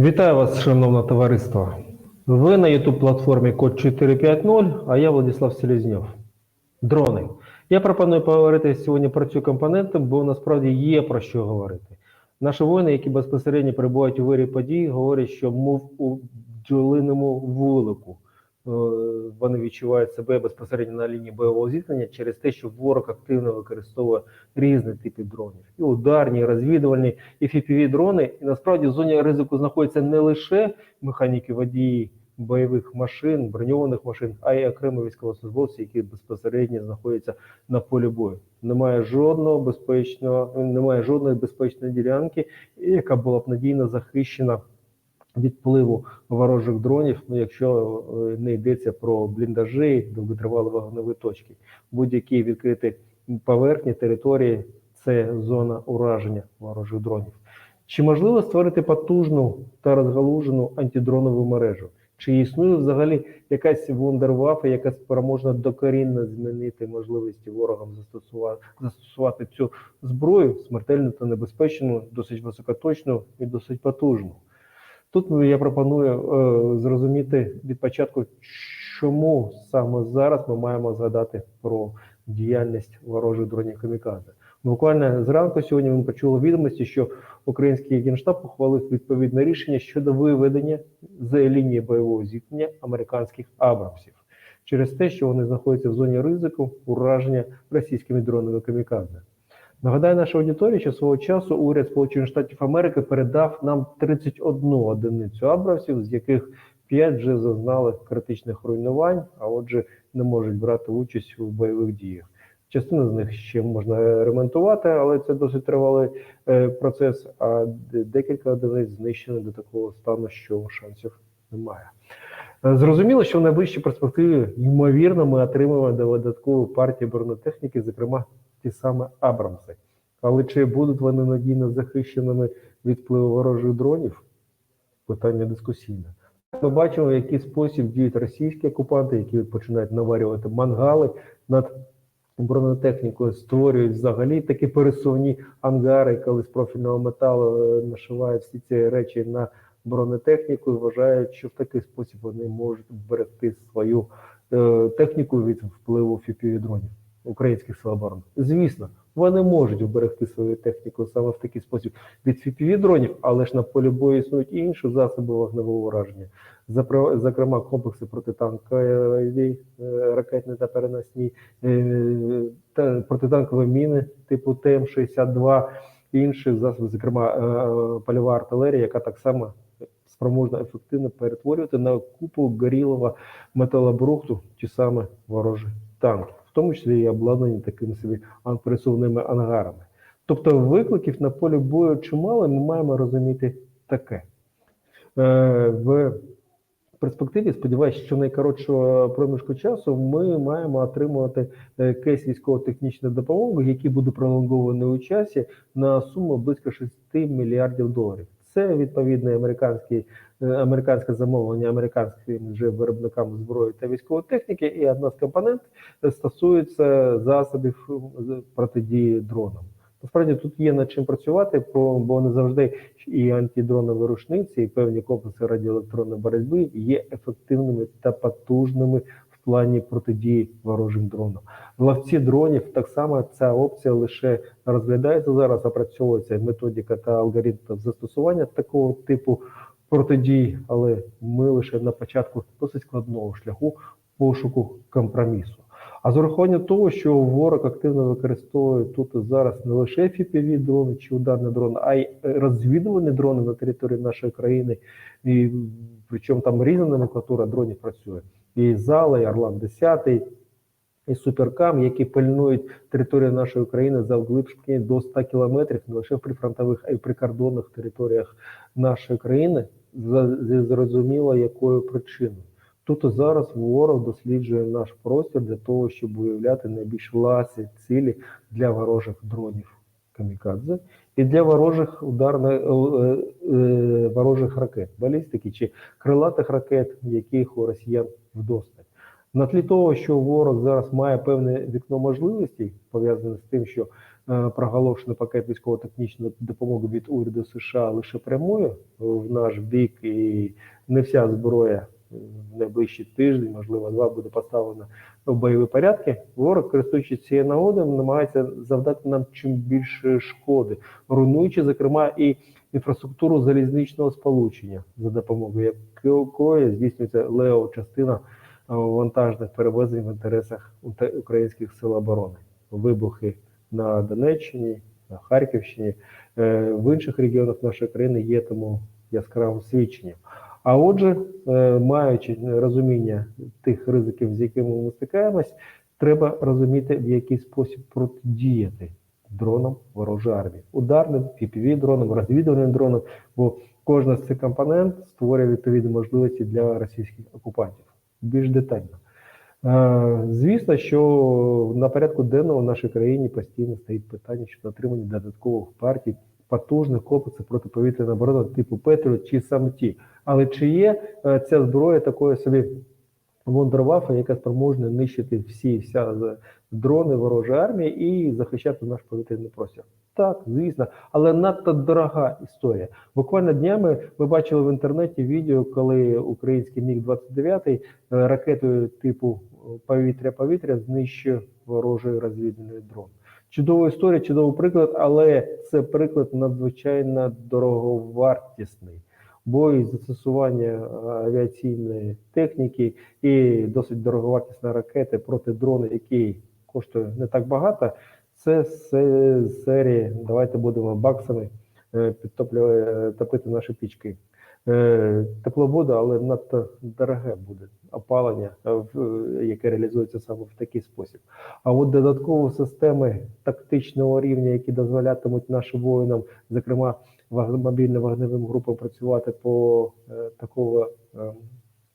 Вітаю вас, шановне товариство. Ви на youtube платформі Код 450, а я Владислав Селезньов. Дрони. Я пропоную поговорити сьогодні про цю компоненту, бо насправді є про що говорити. Наші воїни, які безпосередньо перебувають у вирі подій, говорять, що мов у бджолиному вулику. Е, Вони відчувають себе безпосередньо на лінії бойового зіткнення через те, що ворог активно використовує різні типи дронів: і ударні, і розвідувальні, і fpv дрони. І насправді в зоні ризику знаходяться не лише механіки водії бойових машин, броньованих машин, а й окремі військовослужбовці, які безпосередньо знаходяться на полі бою. Немає жодного безпечного, немає жодної безпечної ділянки, яка була б надійно захищена від впливу ворожих дронів, ну якщо е, не йдеться про бліндажі, довготривалі вогневі точки. Будь-які відкриті поверхні території це зона ураження ворожих дронів. Чи можливо створити потужну та розгалужену антидронову мережу? Чи існує взагалі якась вундервафа, яка спроможна докорінно змінити можливості ворогам застосувати, застосувати цю зброю смертельну та небезпечну, досить високоточну і досить потужну? Тут я пропоную е, зрозуміти від початку, чому саме зараз ми маємо згадати про діяльність ворожих дронів камікадзе. Буквально зранку сьогодні ми почули відомості, що український генштаб ухвалив відповідне рішення щодо виведення з лінії бойового зіткнення американських абрамсів через те, що вони знаходяться в зоні ризику ураження російськими дронами камікадзе. Нагадаю нашій аудиторії, що свого часу уряд Сполучених Штатів Америки передав нам 31 одиницю абрамсів, з яких 5 вже зазнали критичних руйнувань, а отже, не можуть брати участь у бойових діях. Частину з них ще можна ремонтувати, але це досить тривалий е, процес. А декілька одиниць знищені до такого стану, що шансів немає. Е, Зрозуміло, що в найближчій перспективі, ймовірно, ми отримаємо додаткову партію бронетехніки, зокрема ті саме Абрамси. Але чи будуть вони надійно захищеними від впливу ворожих дронів? Питання дискусійне. Ми бачимо, в який спосіб діють російські окупанти, які починають наварювати мангали над бронетехнікою, створюють взагалі такі пересувні ангари, коли з профільного металу е, нашивають всі ці речі на бронетехніку вважають, що в такий спосіб вони можуть вберегти свою е, техніку від впливу fpv дронів українських сил оборони. Звісно, вони можуть вберегти свою техніку саме в такий спосіб від fpv дронів, але ж на полі бою існують і інші засоби вогневого ураження. Зокрема, комплекси протитанкові, е, ракетні та переносні, е, та протитанкові міни типу ТМ-62, інші засоби, зокрема е, польова артилерія, яка так само спроможна ефективно перетворювати на купу горілого металобрухту ті саме ворожі танки, в тому числі і обладнані такими собі ан- пересувними ангарами. Тобто викликів на полі бою чимало, ми маємо розуміти таке. Е, в перспективі, сподіваюся, що найкоротшого проміжку часу ми маємо отримувати е, кейс військово-технічної допомоги, який буде пролонгований у часі на суму близько 6 мільярдів доларів. Це відповідне американське, американське замовлення американським вже виробникам зброї та військової техніки. І одна з компонент стосується засобів е, протидії дронам. Насправді тут є над чим працювати, бо не завжди і антидронові рушниці, і певні комплекси радіоелектронної боротьби є ефективними та потужними плані протидії ворожим дронам. В лавці дронів так само ця опція лише розглядається зараз, опрацьовується методика та алгоритм застосування такого типу протидій, але ми лише на початку досить складного шляху пошуку компромісу. А з урахуванням того, що ворог активно використовує тут зараз не лише fpv дрони чи ударні дрони, а й розвідувальні дрони на території нашої країни, і причому там різна номенклатура дронів працює. І Зала, і Орлан 10, і Суперкам, які пильнують територію нашої країни за вглибшки до 100 кілометрів, не лише в прифронтових, а й прикордонних територіях нашої країни, зрозуміло якою причиною. Тут зараз ворог досліджує наш простір для того, щоб виявляти найбільш власні цілі для ворожих дронів камікадзе і для ворожих ударних е, е, ворожих ракет, балістики чи крилатих ракет, яких у росіян вдосталь. На тлі того, що ворог зараз має певне вікно можливостей, пов'язане з тим, що е, проголошений пакет військово-технічної допомоги від уряду США лише прямою в наш бік, і не вся зброя е, в найближчі тиждень, можливо, два буде поставлена в бойові порядки. Ворог, користуючись цією нагодою, намагається завдати нам чим більше шкоди, руйнуючи, зокрема, і інфраструктуру залізничного сполучення, за допомогою якої здійснюється лео частина е, вантажних перевезень в інтересах українських сил оборони. Вибухи на Донеччині, на Харківщині, е, в інших регіонах нашої країни є тому яскравим свідченням. А отже, е, маючи розуміння тих ризиків, з якими ми стикаємось, треба розуміти, в який спосіб протидіяти дронам ворожої армії, ударним, ppv дронам, розвідувальним дронам, бо кожна з цих компонент створює відповідні можливості для російських окупантів. Більш детально. Е, Звісно, що на порядку денного в нашій країні постійно стоїть питання щодо отримання додаткових партій потужних комплексів протиповітряної оборони типу Петріот чи саме ті. Але чи є е, ця зброя такою собі вундервафа, яка спроможна нищити всі вся дрони ворожої армії і захищати наш повітряний простір? Так, звісно, але надто дорога історія. Буквально днями ми бачили в інтернеті відео, коли український міг 29 е, ракетою типу е, повітря-повітря знищив ворожий розвідувальний дрон. Чудова історія, чудовий приклад, але це приклад надзвичайно дороговартісний. Бо і застосування е, авіаційної техніки і досить дороговартісної ракети проти дрона, який коштує не так багато. Це з серії Давайте будемо баксами е, підтоплювати топити наші пічки. Е, Тепло буде, але надто дороге буде опалення, е, яке реалізується саме в такий спосіб. А от додаткові системи тактичного рівня, які дозволятимуть нашим воїнам, зокрема ваг- мобільно-вогневим групам, працювати по е, такого е,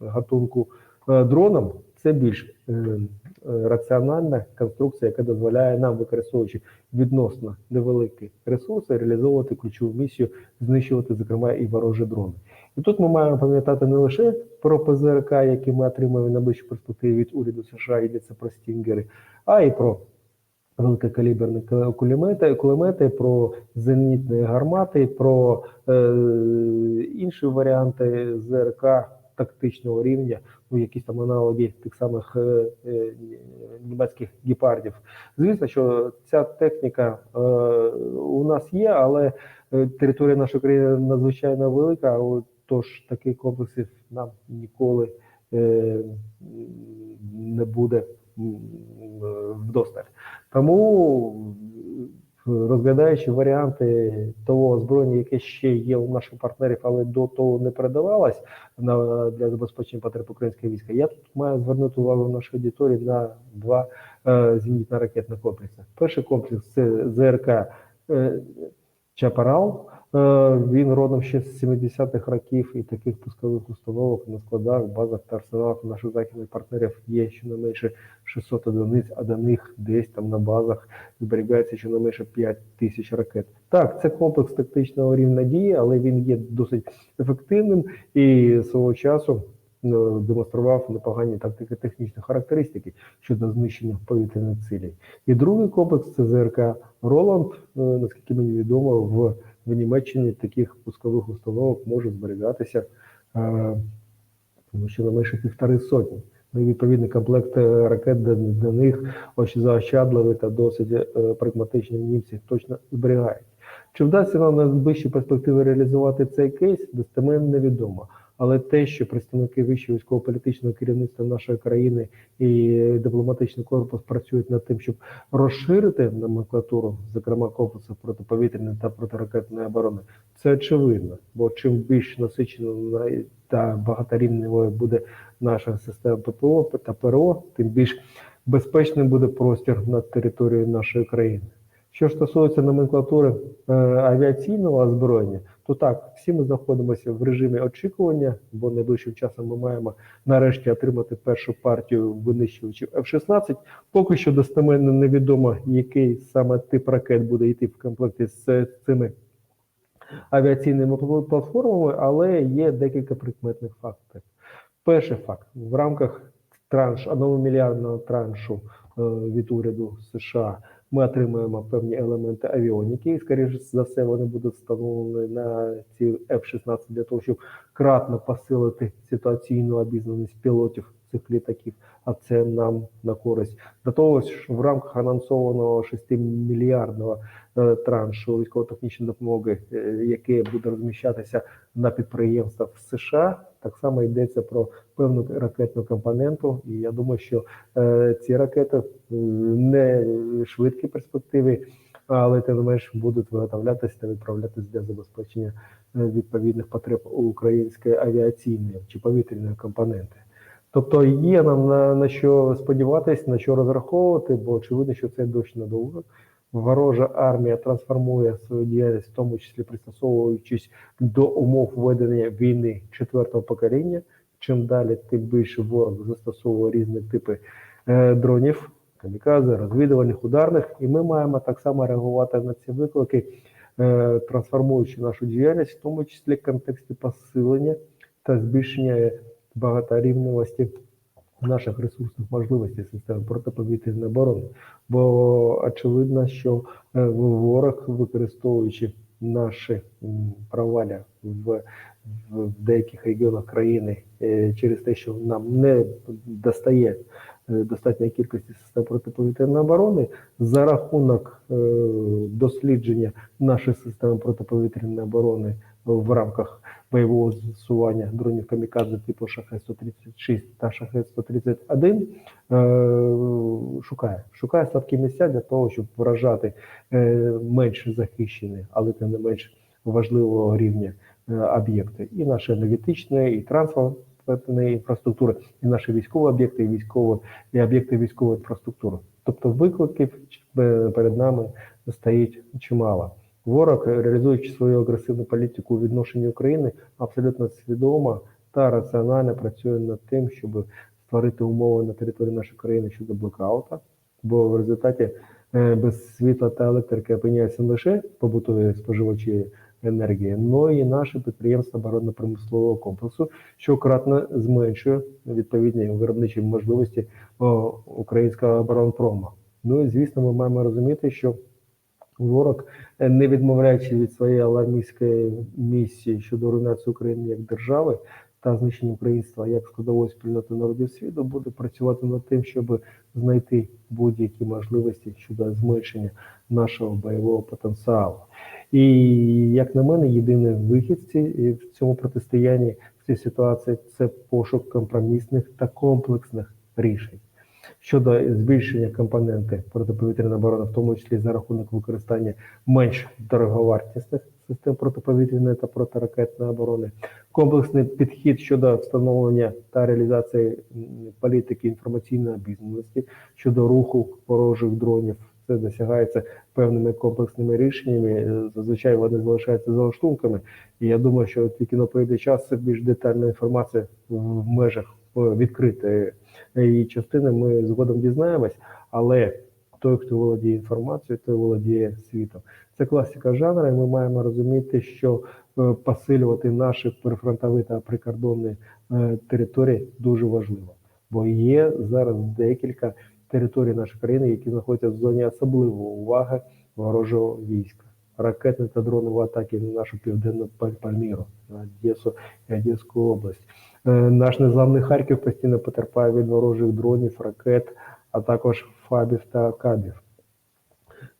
гатунку е, дронам, це більш е, раціональна конструкція, яка дозволяє нам, використовуючи відносно невеликі ресурси, реалізовувати ключову місію, знищувати, зокрема, і ворожі дрони. І тут ми маємо пам'ятати не лише про ПЗРК, які ми отримаємо на ближчій перспективі від уряду США, йдеться про стінгери, а й про великокаліберні ку- кулемети, кулемети, про зенітні гармати, про е, інші варіанти ЗРК тактичного рівня, ну якісь там аналоги тих самих е, е, німецьких гепардів. Звісно, що ця техніка е, у нас є, але е, територія нашої країни надзвичайно велика. Тож таких комплексів нам ніколи е, не буде вдосталь. Тому, е, розглядаючи варіанти того озброєння, яке ще є у наших партнерів, але до того не передавалось на для забезпечення потреб українського війська, я тут маю звернути увагу нашої аудиторії на два е, зенітно-ракетних комплекси. Перший комплекс це ЗРК е, Чапарал. Е, Він родом ще з 70-х років, і таких пускових установок на складах, базах та арсеналах наших західних партнерів є щонайменше 600 одиниць, а до них десь там на базах зберігається щонайменше 5 тисяч ракет. Так, це комплекс тактичного рівня дії, але він є досить ефективним і свого часу е, демонстрував непогані тактико-технічні характеристики щодо знищення повітряних цілей. І другий комплекс це ЗРК Роланд. Е, Наскільки мені відомо, в в Німеччині таких пускових установок може зберігатися е, тому що не менше півтори сотні. Ну і відповідний комплект е, ракет до, них ось заощадливий та досить е, прагматичні німці точно зберігають. Чи вдасться нам на найближчі перспективи реалізувати цей кейс, достеменно невідомо. Але те, що представники вищого військово-політичного керівництва нашої країни і дипломатичний корпус працюють над тим, щоб розширити номенклатуру, зокрема комплексів протиповітряної та протиракетної оборони, це очевидно. Бо чим більш насиченою та багаторівневою буде наша система ППО та ПРО, тим більш безпечним буде простір над територією нашої країни. Що стосується номенклатури е, авіаційного озброєння, то так, всі ми знаходимося в режимі очікування, бо найближчим часом ми маємо нарешті отримати першу партію винищувачів F-16. Поки що достеменно невідомо, який саме тип ракет буде йти в комплекті з цими авіаційними платформами, але є декілька прикметних фактів. Перший факт в рамках транш, одного мільярдного траншу е, від уряду США Ми отримуємо певні елементи авіоніки, і, скоріше за все, вони будуть встановлені на ці F-16 для того, щоб кратно посилити ситуаційну обізнаність пілотів цих літаків, а це нам на користь. До того ж, в рамках анонсованого 6-мільярдного е, траншу військово-технічної допомоги, е, яке буде розміщатися на підприємствах в США, так само йдеться про певну ракетну компоненту. І я думаю, що е, ці ракети е, не швидкі перспективи, але тим не менш будуть виготовлятися та відправлятися для забезпечення е, відповідних потреб української авіаційної чи повітряної компоненти. Тобто є нам на, на що сподіватися, на що розраховувати, бо очевидно, що це дощ надовго. Ворожа армія трансформує свою діяльність, в тому числі пристосовуючись до умов ведення війни четвертого покоління. Чим далі, тим більше ворог застосовує різні типи е, дронів, камікадзе, розвідувальних, ударних, і ми маємо так само реагувати на ці виклики, е, трансформуючи нашу діяльність, в тому числі в контексті посилення та збільшення багаторівневості наших ресурсних можливостей системи протиповітряної оборони. Бо очевидно, що е, ворог, використовуючи наші проваля в, в деяких регіонах країни е, через те, що нам не достає е, достатньої кількості систем протиповітряної оборони, за рахунок дослідження нашої системи протиповітряної оборони в рамках бойового застосування дронів камікадзе типу Шахет-136 та Шахет-131 е, шукає. Шукає слабкі місця для того, щоб вражати е, менш захищені, але тим не менш важливого рівня е, об'єкти. І наші енергетичної, і транспортної інфраструктури, і наші військові об'єкти, і військові, і об'єкти військової інфраструктури. Тобто викликів е, перед нами стоїть чимало. Ворог, реалізуючи свою агресивну політику у відношенні України, абсолютно свідомо та раціонально працює над тим, щоб створити умови на території нашої країни щодо блокаута. Бо в результаті е, без світла та електрики опиняються не лише побутові споживачі енергії, але і наші підприємства оборонно-промислового комплексу, що кратно зменшує відповідні виробничі можливості українського оборонпрому. Ну і звісно, ми маємо розуміти, що Ворог, е, не відмовляючи від своєї алармістської місії щодо руйнації України як держави та знищення українства як складової спільноти народів світу, буде працювати над тим, щоб знайти будь-які можливості щодо зменшення нашого бойового потенціалу. І як на мене, єдиний вихід в цьому протистоянні в цій ситуації це пошук компромісних та комплексних рішень щодо збільшення компоненти протиповітряної оборони, в тому числі за рахунок використання менш дороговартісних систем протиповітряної та протиракетної оборони, комплексний підхід щодо встановлення та реалізації політики інформаційної обізнаності щодо руху ворожих дронів. Це досягається певними комплексними рішеннями. Е, Зазвичай вони залишаються за лаштунками. І я думаю, що тільки на прийде час більш детальна інформація в межах відкритої її частини ми згодом дізнаємось, але той, хто володіє інформацією, той володіє світом. Це класика жанру, і ми маємо розуміти, що е, посилювати наші прифронтові та прикордонні е, території дуже важливо, бо є зараз декілька територій нашої країни, які знаходяться в зоні особливої уваги ворожого війська. Ракетні та дронові атаки на нашу південну Пальміру, на Одесу і Одеську область. Е, Наш незламний Харків постійно потерпає від ворожих дронів, ракет, а також фабів та кабів.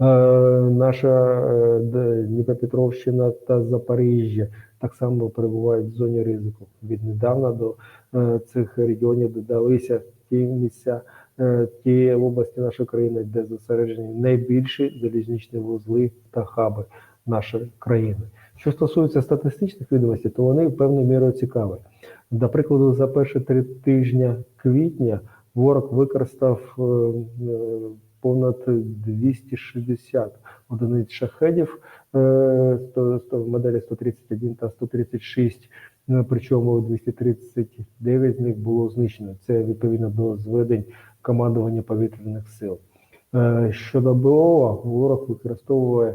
Е, Наша е, Дніпропетровщина та Запоріжжя так само перебувають в зоні ризику. Віднедавна до цих регіонів додалися ті місця, ті області нашої країни, де зосереджені найбільші залізничні вузли та хаби нашої країни. Що стосується статистичних відомостей, то вони певною мірою цікаві. До прикладу, за перші три тижня квітня ворог використав е, е, понад 260 одиниць шахедів е, 100, 100, моделі 131 та 136, е, причому 239 з них було знищено. Це відповідно до зведень командування повітряних сил. Щодо БО, ворог використовує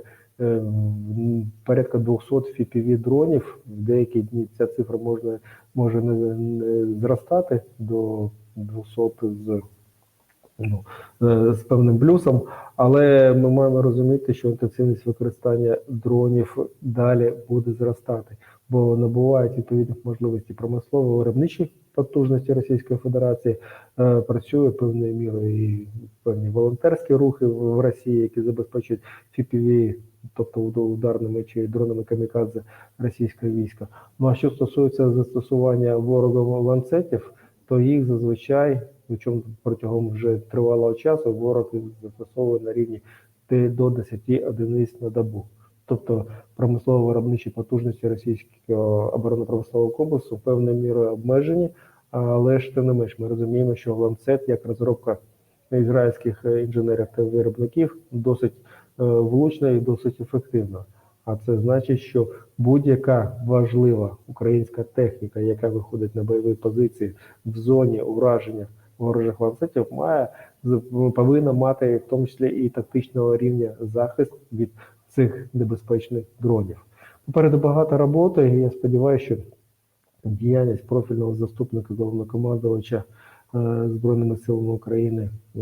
порядка 200 FPV дронів. В деякі дні ця цифра можна може не, зростати до 200 з ну, е, з певним плюсом, але ми маємо розуміти, що інтенсивність використання дронів далі буде зростати, бо набувають відповідних можливостей промислово виробничі потужності Російської Федерації, е, працює певною мірою і певні волонтерські рухи в Росії, які забезпечують FPV, тобто ударними чи дронами камікадзе російське військо. Ну а що стосується застосування ворогом ланцетів, то їх зазвичай, причому протягом вже тривалого часу, ворог застосовує на рівні до 10 одиниць на добу. Тобто промислово-виробничі потужності російського оборонно-промислового комплексу певною мірою обмежені, але ж тим не менш ми розуміємо, що ланцет як розробка ізраїльських е, інженерів та виробників досить е, влучна і досить ефективна. А це значить, що будь-яка важлива українська техніка, яка виходить на бойові позиції в зоні ураження ворожих ланцетів, має повинна мати в тому числі і тактичного рівня захист від цих небезпечних дронів. Попереду багато роботи, і я сподіваюся, що діяльність профільного заступника головнокомандувача Збройними силами України е,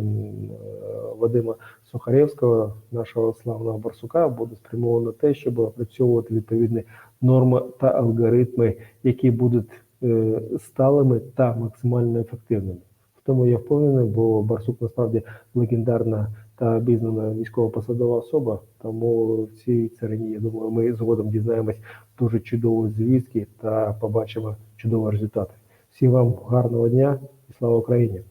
Вадима Сухаревського, нашого славного Барсука, буде спрямовано на те, щоб опрацьовувати відповідні норми та алгоритми, які будуть е, сталими та максимально ефективними. В тому я впевнений, бо Барсук насправді легендарна та обізнана військово-посадова особа. Тому в цій царині, я думаю, ми згодом дізнаємось дуже чудові звістки та побачимо чудові результати. Всім вам гарного дня слава Україні!